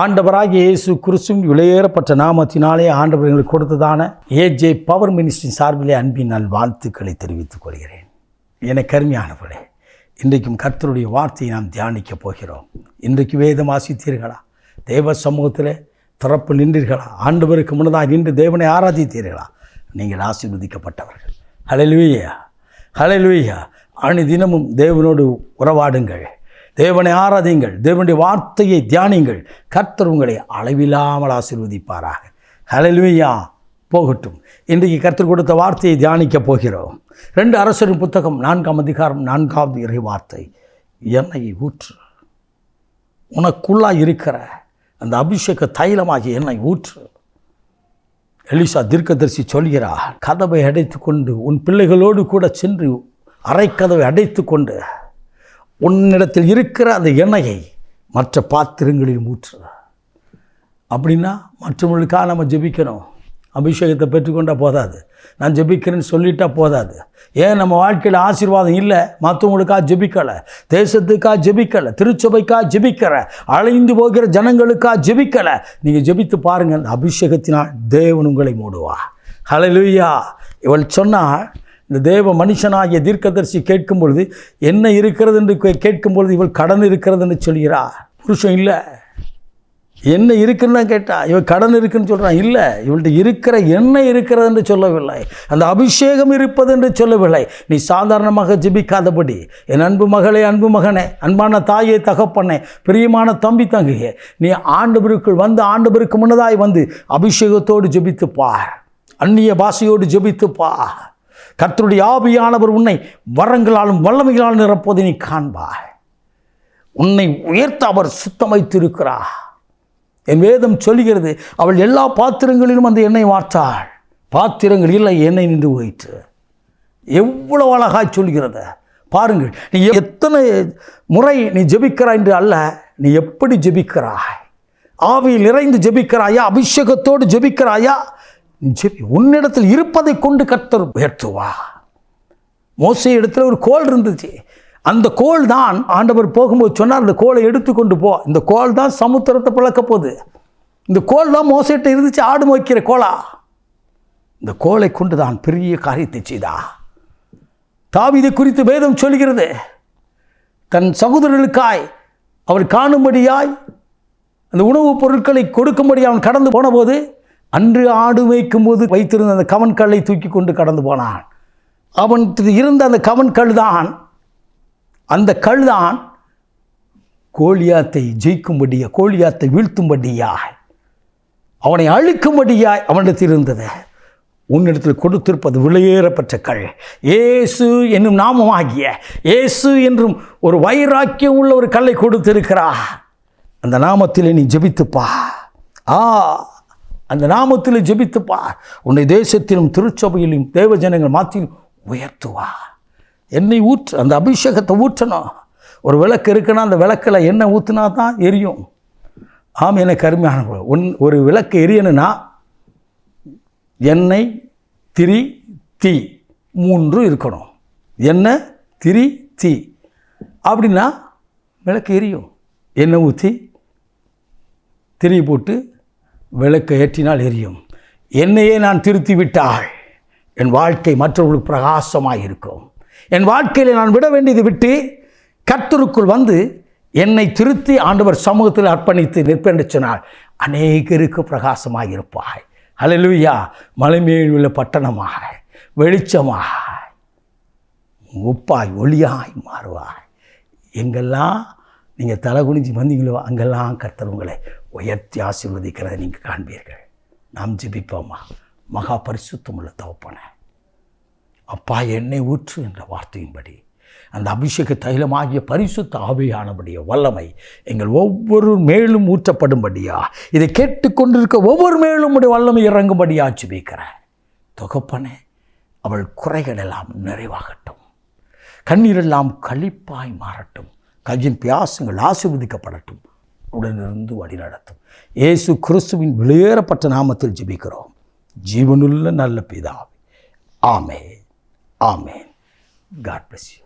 ஆண்டவராக இயேசு கிறிஸ்துவின் விலையேறப்பட்ட நாமத்தினாலே ஆண்டவர் எங்களுக்கு கொடுத்ததான ஏஜே பவர் மினிஸ்ட்ரி சார்பிலே அன்பின் நல் வாழ்த்துக்களை தெரிவித்துக் கொள்கிறேன். என கருமையானவர்களே இன்றைக்கும் கர்த்தருடைய வார்த்தையை நாம் தியானிக்கப் போகிறோம். இன்றைக்கு வேதம் வாசித்தீர்களா? தேவ சமூகத்தில் திறப்பு நின்றீர்களா? ஆண்டவருக்கு முன்னதாக நின்று தேவனை ஆராதித்தீர்களா? நீங்கள் ஆசீர்வதிக்கப்பட்டவர்கள். ஹalleluya ஹalleluya அணி தினமும் தேவனோடு உறவாடுங்கள். தேவனை ஆராதிங்கள் தேவனுடைய வார்த்தையை தியானிங்கள் கர்த்தர் உங்களை அளவில்லாமல் ஆசிர்வதிப்பாராக. ஹalleluya போகட்டும். இன்றைக்கு கர்த்தர் கொடுத்த வார்த்தையை தியானிக்கப் போகிறோம். ரெண்டு அரசரின் புத்தகம் நான்காம் அதிகாரம் நான்காவது இறை வார்த்தை எண்ணெயை ஊற்று. உனக்குள்ளாக இருக்கிற அந்த அபிஷேக தைலமாகி எண்ணெய் ஊற்று. எலிசா தீர்க்கதரிசி சொல்கிறார் கதவை அடைத்து கொண்டு உன் பிள்ளைகளோடு கூட சென்று அரைக்கதவை அடைத்து கொண்டு உன்னிடத்தில் இருக்கிற அந்த எண்ணெயை மற்ற பாத்திரங்களில் ஊற்று. அப்படின்னா மற்றவங்களுக்காக நம்ம ஜெபிக்கணும். அபிஷேகத்தை பெற்றுக்கொண்டால் போதாது. நான் ஜெபிக்கிறேன்னு சொல்லிட்டா போதாது. ஏன் நம்ம வாழ்க்கையில் ஆசீர்வாதம் இல்லை? மற்றவங்களுக்காக ஜெபிக்கலை. தேசத்துக்காக ஜெபிக்கலை. திருச்சபைக்காக ஜெபிக்கிற அலைந்து போகிற ஜனங்களுக்காக ஜெபிக்கலை. நீங்கள் ஜெபித்து பாருங்கள். அந்த அபிஷேகத்தினால் தேவன் உங்களை மூடுவா ஹலலுயா இவள் சொன்னால் இந்த தேவ மனுஷனாகிய தீர்க்கதரிசி கேட்கும் பொழுது என்ன இருக்கிறது? என்று கே- கேட்கும் பொழுது இவள் கடன் இருக்கிறது என்று சொல்கிறார். புருஷன் இல்லை. என்ன இருக்குன்னு கேட்டா? இவன் கடன் இருக்குன்னு சொல்கிறான் இல்லை இவள்கிட்ட இருக்கிற என்ன இருக்கிறது என்று சொல்லவில்லை. அந்த அபிஷேகம் இருப்பது என்று சொல்லவில்லை. நீ சாதாரணமாக ஜெபிக்காதபடி. என் அன்பு மகளே அன்பு மகனே அன்பான தாயை தகப்பனே பிரியமான தம்பி தங்கையே நீ ஆண்டவருக்குள் வந்து ஆண்டவருக்கு முன்னதாய் வந்து அபிஷேகத்தோடு ஜெபித்துப்பா அந்நிய பாஷையோடு ஜெபித்து கர்த்தருடைய ஆவியானவர் உன்னை வரங்களாலும் வல்லமைகளாலும் நிரப்போதை நீ காண்பாய். உன்னை உயர்த்த அவர் சுத்தம் வைத்திருக்கிறார் என் வேதம் சொல்லுகிறது அவள் எல்லா பாத்திரங்களிலும் அந்த எண்ணெய் வார்த்தாள். பாத்திரங்கள் இல்லை எண்ணெய் நின்று போயிற்று. எவ்வளவு அழகாய் சொல்கிறது பாருங்கள் நீ எத்தனை முறை நீ ஜெபிக்கிறாய் என்று அல்ல நீ எப்படி ஜெபிக்கிறாய்? ஆவியில் நிறைந்து ஜெபிக்கிறாயா? அபிஷேகத்தோடு ஜெபிக்கிறாயா? ஜெபி. உன்னிடத்தில் இருப்பதை கொண்டு கர்த்தர் உயர்த்துவா. மோசை இடத்துல ஒரு கோல் இருந்துச்சு. அந்த கோல் தான் ஆண்டவர் போகும்போது சொன்னார் அந்த கோலை எடுத்துக்கொண்டு போ. இந்த கோல் தான் சமுத்திரத்தை பிளக்க போகுது. இந்த கோல் தான் மோசைட்ட இருந்துச்சு ஆடு மோய்க்கிற கோலா. இந்த கோலை கொண்டு தான் பெரிய காரியத்தை செய்தா. தாவிதை குறித்து வேதம் சொல்கிறது. தன் சகோதரர்களுக்காய் அவர் காணும்படியாய் அந்த உணவுப் பொருட்களை கொடுக்கும்படி அவன் கடந்து போனபோது அன்று ஆடு மேய்க்கும் போது வைத்திருந்த அந்த கவன் கல்லை தூக்கி கொண்டு கடந்து போனான். அவன் இருந்த அந்த கவன் கல் தான் அந்த கல் தான் கோழியாத்தை ஜெயிக்கும்படியா கோழியாத்தை வீழ்த்தும்படியாய் அவனை அழிக்கும்படியாய் அவனிடத்தில் இருந்தது. உன்னிடத்தில் கொடுத்திருப்பது விலையேறப்பட்ட கல். ஏசு என்னும் நாமமாகிய ஏசு என்றும் ஒரு வைராக்கியம் உள்ள ஒரு கல்லை கொடுத்திருக்கிறா அந்த நாமத்தில் நீ ஜெபித்துப்பா. ஆ. அந்த நாமத்தில் ஜெபித்துப்பா. உன்னை தேசத்திலும் திருச்சபையிலும் தேவஜனங்கள் மாற்றிலும் உயர்த்துவா. எண்ணெய் ஊற்று அந்த அபிஷேகத்தை ஊற்றணும். ஒரு விளக்கு இருக்குன்னா அந்த விளக்கில் எண்ணெய் ஊற்றுனா தான் எரியும். ஆம் எனக்கு அருமையான உன் ஒரு விளக்கு எரியணும்னா எண்ணெய் திரி தீ மூன்று இருக்கணும். எண்ணெய் திரி தீ. அப்படின்னா விளக்கு எரியும். எண்ணெய் ஊற்றி திரி போட்டு விளக்கை ஏற்றினால் எரியும். என்னையே நான் திருத்தி விட்டால் என் வாழ்க்கை மற்றவர்களுக்கு பிரகாசமாக இருக்கும் என் வாழ்க்கையில் நான் விட வேண்டியது விட்டு கர்த்தருக்குள் வந்து என்னை திருத்தி ஆண்டவர் சமூகத்தில் அர்ப்பணித்து நிற்பென்று சொன்னால் அநேகருக்கு பிரகாசமாக இருப்பாய் ஹalleluya மலைமேல் உள்ள பட்டணமாக வெளிச்சமாக உப்பாய் ஒளியாய் மாறுவாய். எங்கெல்லாம் நீங்கள் தலை குனிஞ்சு வந்தீங்களோ அங்கெல்லாம் கர்த்தர் உங்களை உயர்த்தி ஆசீர்வதிக்கிறதை நீங்கள் காண்பீர்கள். நாம் ஜெபிப்போமா? மகா பரிசுத்தமுள்ள தவப்பன அப்பா என்னை ஊற்று என்ற வார்த்தையின்படி அந்த அபிஷேக தைலமாகிய பரிசுத்த ஆவியானபடிய வல்லமை எங்கள் ஒவ்வொரு மேலும் ஊற்றப்படும்படியா? இதை கேட்டுக்கொண்டிருக்க ஒவ்வொரு மேலும் உடைய வல்லமை இறங்கும்படியா ஜெபிக்கிறேன். தொகப்பனே அவள் குறைகள் எல்லாம் நிறைவாகட்டும். கண்ணீரெல்லாம் களிப்பாய் மாறட்டும். கையின் பியாசங்கள் ஆசீர்வதிக்கப்படட்டும். உடனிருந்து வழிநடத்தும். இயேசு கிறிஸ்துவின் வெளியேறப்பட்ட நாமத்தில் ஜெபிக்கிறோம். ஜீவனுள்ள நல்ல பிதாவே. ஆமே ஆமேன். God bless you